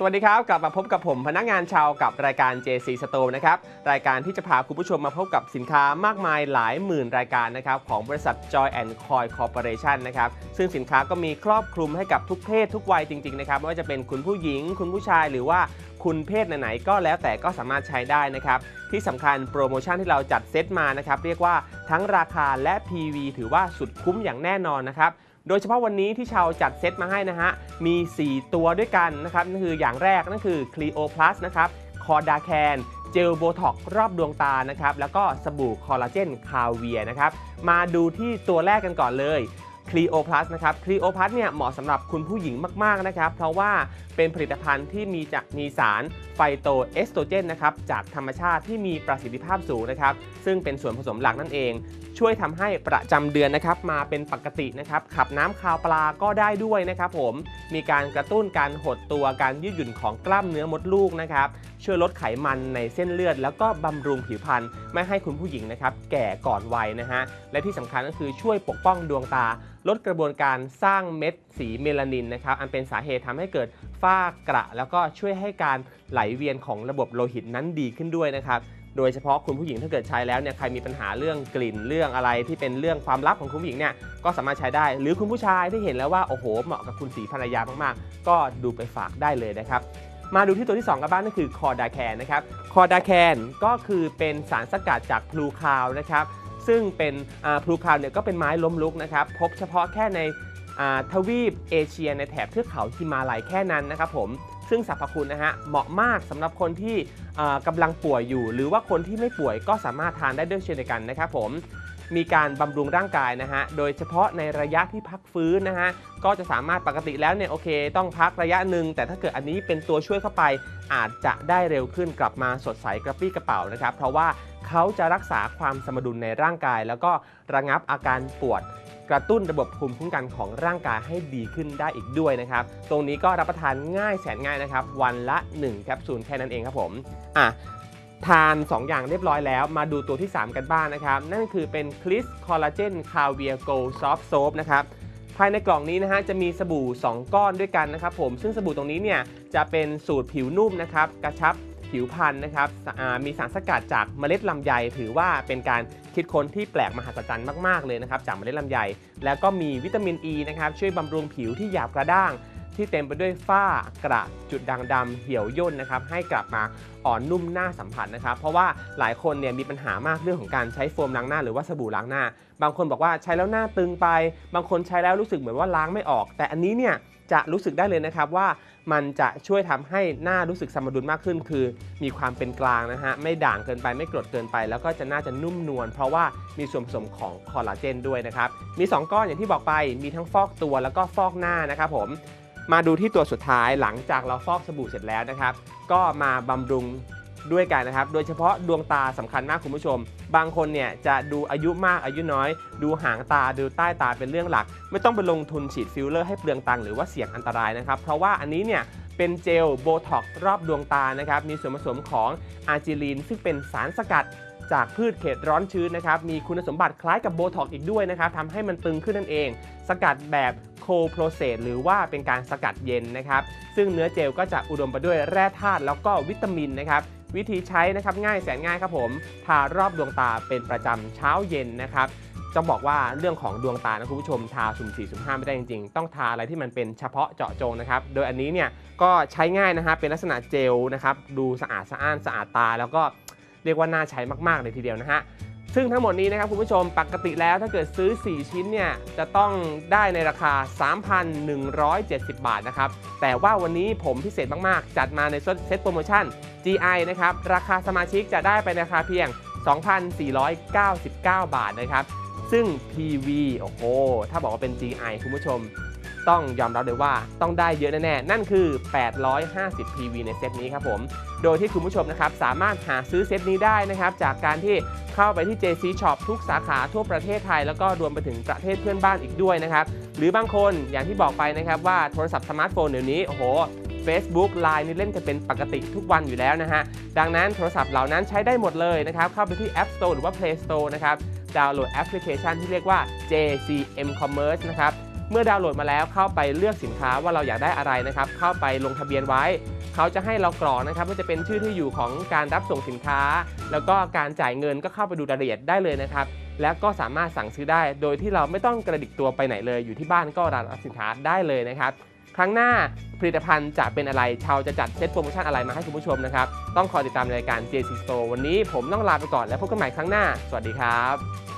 สวัสดีครับ กลับมาพบกับผมพนักงานชาวกับรายการ JC Store นะครับ รายการที่จะพาคุณผู้ชมมาพบกับสินค้ามากมายหลายหมื่นรายการนะครับของบริษัท Joy and Coy Corporation นะครับซึ่งสินค้าก็มีครอบคลุมให้กับทุกเพศทุกวัยจริงๆนะครับไม่ว่าจะเป็นคุณผู้หญิง คุณผู้ชายหรือว่าคุณเพศไหนๆก็แล้วแต่ก็สามารถใช้ได้นะครับที่สำคัญโปรโมชั่นที่เราจัดเซตมานะครับเรียกว่าทั้งราคาและ PV ถือว่าสุดคุ้มอย่างแน่นอนนะครับ โดยเฉพาะวันนี้ที่ชาวจัดเซตมาให้นะฮะ มี 4 ตัวด้วยกันนะครับนั่นคืออย่างแรกนั่นคือ Clio Plus นะครับคอดาแคนเจลโบท็อกรอบดวงตานะครับแล้วก็สบู่คอลลาเจนคาเวียนะครับมาดูที่ตัวแรกกันก่อนเลย Clio Plus นะครับ Clio Plus เนี่ยเหมาะสำหรับคุณผู้หญิงมากๆนะครับเพราะว่าเป็นผลิตภัณฑ์ที่มีจากมีสารไฟโตเอสโตรเจนนะครับจากธรรมชาติที่มีประสิทธิภาพสูงนะครับซึ่งเป็นส่วนผสมหลักนั่นเอง ช่วยทำให้ประจำเดือนนะครับมาเป็นปกตินะครับขับน้ำคาวปลาก็ได้ด้วยนะครับผมมีการกระตุ้นการหดตัวการยืดหยุ่นของกล้ามเนื้อมดลูกนะครับช่วยลดไขมันในเส้นเลือด แล้วก็บำรุงผิวพรรณไม่ให้คุณผู้หญิงนะครับแก่ก่อนวัยนะฮะและที่สำคัญก็คือช่วยปกป้องดวงตาลดกระบวนการสร้างเม็ดสีเมลานินนะครับ อันเป็นสาเหตุทำให้เกิดฝ้ากระ แล้วก็ช่วยให้การไหลเวียนของระบบโลหิตนั้นดีขึ้นด้วยนะครับโดยเฉพาะคุณผู้หญิงถ้าเกิดใช้แล้วเนี่ยใครมีปัญหาเรื่องกลิ่นเรื่องอะไรที่เป็นเรื่องความลับของคุณผู้หญิงเนี่ยก็สามารถใช้ได้ หรือคุณผู้ชายที่เห็นแล้วว่าโอ้โหเหมาะกับคุณสีภรรยามากๆ ก็ดูไปฝากได้เลยนะครับ มาดูที่ตัวที่ 2 กันบ้างนั่นคือคอดาแคนนะครับคอดาแคนก็คือเป็นสารสกัดจากพลูคาวนะครับ ซึ่งเป็นพลูคาวเนี่ยก็เป็นไม้ล้มลุกนะครับ พบเฉพาะแค่ในทวีปเอเชียในแถบเทือกเขาฮิมาลัยแค่นั้นนะครับผมซึ่งสรรพคุณนะฮะเหมาะมากสำหรับคนที่กำกำลังป่วยอยู่ หรือว่าคนที่ไม่ป่วยก็สามารถทานได้ด้วยเช่นเดียวกันนะครับผม มีการบำรุงร่างกายนะฮะ โดยเฉพาะในระยะที่พักฟื้นนะฮะ ก็จะสามารถปกติแล้วเนี่ยโอเค ต้องพักระยะหนึ่ง แต่ถ้าเกิดอันนี้เป็นตัวช่วยเข้าไป อาจจะได้เร็วขึ้นกลับมาสดใสกระปี้กระเป๋านะครับ เพราะว่าเขาจะรักษาความสมดุลในร่างกาย แล้วก็ระงับอาการปวดกระตุ้นระบบภูมิคุ้มกันของร่างกายให้ดีขึ้นได้อีกด้วยนะครับ ตรงนี้ก็รับประทานง่ายแสนง่ายนะครับ วันละ 1 แคปซูลแค่นั้นเองครับผม อะ ทาน 2 อย่างเรียบร้อยแล้ว มาดูตัวที่ 3 กันบ้างนะครับ นั่นคือเป็นคลิสคอลลาเจนคาเวียโกลซอฟโซฟนะครับภายในกล่องนี้นะฮะจะมีสบู่ 2 ก้อนด้วยกันนะครับผมซึ่งสบู่ตรงนี้เนี่ยจะเป็นสูตรผิวนุ่มนะครับกระชับผิวพรรณนะครับมีสารสกัดจากเมล็ดลำไย ถือว่าเป็นการคิดค้นที่แปลกมหัศจรรย์มาก ๆ เลยนะครับจากเมล็ดลำไย แล้วก็มีวิตามินอ e ีนะครับช่วยบำรุงผิวที่หยาบกระด้าง ที่เต็มไปด้วยฝ้ากระจุดด่างดำเหี่ยวย่นนะครับให้กลับมาอ่อนนุ่มหน้าสัมผัสนะครับ เพราะว่าหลายคนเนี่ยมีปัญหามากเรื่องของการใช้โฟมล้างหน้าหรือว่าสบู่ล้างหน้า บางคนบอกว่าใช้แล้วหน้าตึงไป บางคนใช้แล้วรู้สึกเหมือนว่าล้างไม่ออก แต่อันนี้เนี่ยจะรู้สึกได้เลยนะครับว่ามันจะช่วยทำให้หน้ารู้สึกสมดุลมากขึ้น คือ มีความเป็นกลางนะฮะไม่ด่างเกินไปไม่กรดเกินไป แล้วก็จะน่าจะนุ่มนวลเพราะว่ามีส่วนผสมของคอลลาเจนด้วยนะครับมี 2 ก้อนอย่างที่บอกไปมีทั้งฟอกตัวแล้วก็ฟอกหน้านะครับผม มาดูที่ตัวสุดท้ายหลังจากเราฟอกสบู่เสร็จแล้วนะครับ ก็มาบำรุงด้วยกันนะครับ โดยเฉพาะดวงตาสำคัญมากคุณผู้ชม บางคนเนี่ยจะดูอายุมากอายุน้อย ดูหางตาดูใต้ตาเป็นเรื่องหลัก ไม่ต้องไปลงทุนฉีดฟิลเลอร์ให้เปลืองตังค์หรือว่าเสี่ยงอันตรายนะครับ เพราะว่าอันนี้เนี่ยเป็นเจลโบท็อกรอบดวงตานะครับ มีส่วนผสมของอาร์จิลีนซึ่งเป็นสารสกัด จากพืชเขตร้อนชื้นนะครับ มีคุณสมบัติคล้ายกับโบท็อกอีกด้วยนะครับทำให้มันตึงขึ้นนั่นเอง สกัดแบบโคโปรเซสหรือว่าเป็นการสกัดเย็นนะครับ ซึ่งเนื้อเจลก็จะอุดมไปด้วยแร่ธาตุแล้วก็วิตามินนะครับ วิธีใช้นะครับง่ายแสนง่ายครับผม ทารอบดวงตาเป็นประจำเช้าเย็นนะครับจะบอกว่าเรื่องของดวงตานะคุณผู้ชมทาสุ่ม4สุ่ม5ไม่ได้จริงๆ ต้องทาอะไรที่มันเป็นเฉพาะเจาะจงนะครับ โดยอันนี้เนี่ยก็ใช้ง่ายนะครับเป็นลักษณะเจลนะครับ ดูสะอาดสะอ้านสะอาดตาแล้วก็ เรียกว่าน่าใช้มากๆเลยทีเดียวนะฮะซึ่งทั้งหมดนี้นะครับคุณผู้ชมปกติแล้วถ้าเกิดซื้อ 4 ชิ้นเนี่ยจะต้องได้ในราคา 3,170 บาทนะครับ แต่ว่าวันนี้ผมพิเศษมากๆ จัดมาในเซตโปรโมชั่น GI นะครับ ราคาสมาชิกจะได้ไปในราคาเพียง 2,499 บาทนะครับ ซึ่ง PV โอ้โห ถ้าบอกว่าเป็น GI คุณผู้ชม ต้องยอมรับเลยว่าต้องได้เยอะแน่ๆ นั่นคือ 850 PV ในเซตนี้ครับผม โดยที่คุณผู้ชมนะครับสามารถหาซื้อเซตนี้ได้นะครับจากการที่เข้าไปที่ JC Shop ทุกสาขาทั่วประเทศไทย แล้วก็รวมไปถึงประเทศเพื่อนบ้านอีกด้วยนะครับ หรือบางคนอย่างที่บอกไปนะครับว่าโทรศัพท์สมาร์ทโฟนเดี๋ยวนี้โอ้โห Facebook Line นี่เล่นกันเป็นปกติทุกวันอยู่แล้วนะฮะ ดังนั้นโทรศัพท์เหล่านั้นใช้ได้หมดเลยนะครับ เข้าไปที่ App Store หรือว่า Play Store นะครับ ดาวน์โหลดแอปพลิเคชันที่เรียกว่า JCM Commerce นะครับ เมื่อดาวน์โหลดมาแล้วเข้าไปเลือกสินค้าว่าเราอยากได้อะไรนะครับ เข้าไปลงทะเบียนไว้ เขาจะให้เรากรอกนะครับว่าจะเป็นชื่อที่อยู่ของการรับส่งสินค้า แล้วก็การจ่ายเงินก็เข้าไปดูรายละเอียดได้เลยนะครับ และก็สามารถสั่งซื้อได้ โดยที่เราไม่ต้องกระดิกตัวไปไหนเลย อยู่ที่บ้านก็รับสินค้าได้เลยนะครับครั้งหน้าผลิตภัณฑ์จะเป็นอะไร ชาวจะจัดเซตโปรโมชั่นอะไรมาให้คุณผู้ชมนะครับ ต้องคอยติดตามรายการ JC Store วันนี้ผมต้องลาไปก่อนแล้วพบกันใหม่ครั้งหน้า สวัสดีครับ